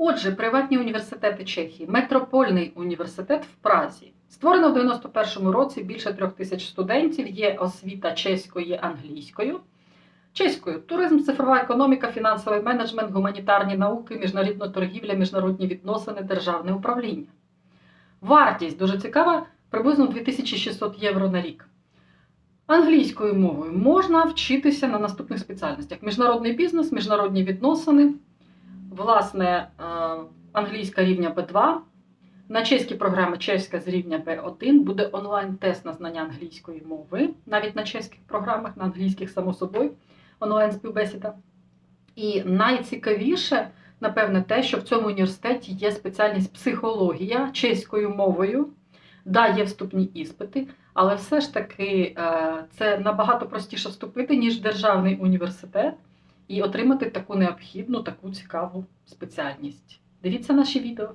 Отже, приватні університети Чехії, метропольний університет в Празі. Створено в 91-му році більше трьох тисяч студентів. Є освіта чеською, англійською. Чеською туризм, цифрова економіка, фінансовий менеджмент, гуманітарні науки, міжнародна торгівля, міжнародні відносини, державне управління. Вартість дуже цікава, приблизно 2600 євро на рік. Англійською мовою можна вчитися на наступних спеціальностях: міжнародний бізнес, міжнародні відносини, власне, е, англійська рівня B2. На чеській програмі чеська з рівня B1 буде онлайн-тест на знання англійської мови, навіть на чеських програмах, на англійських, само собою, онлайн-співбесіда. І найцікавіше, напевне, те, що в цьому університеті є спеціальність психологія чеською мовою. Да, є вступні іспити, але все ж таки е, це набагато простіше вступити, ніж державний університет, і отримати таку необхідну, таку цікаву спеціальність. Дивіться наші відео.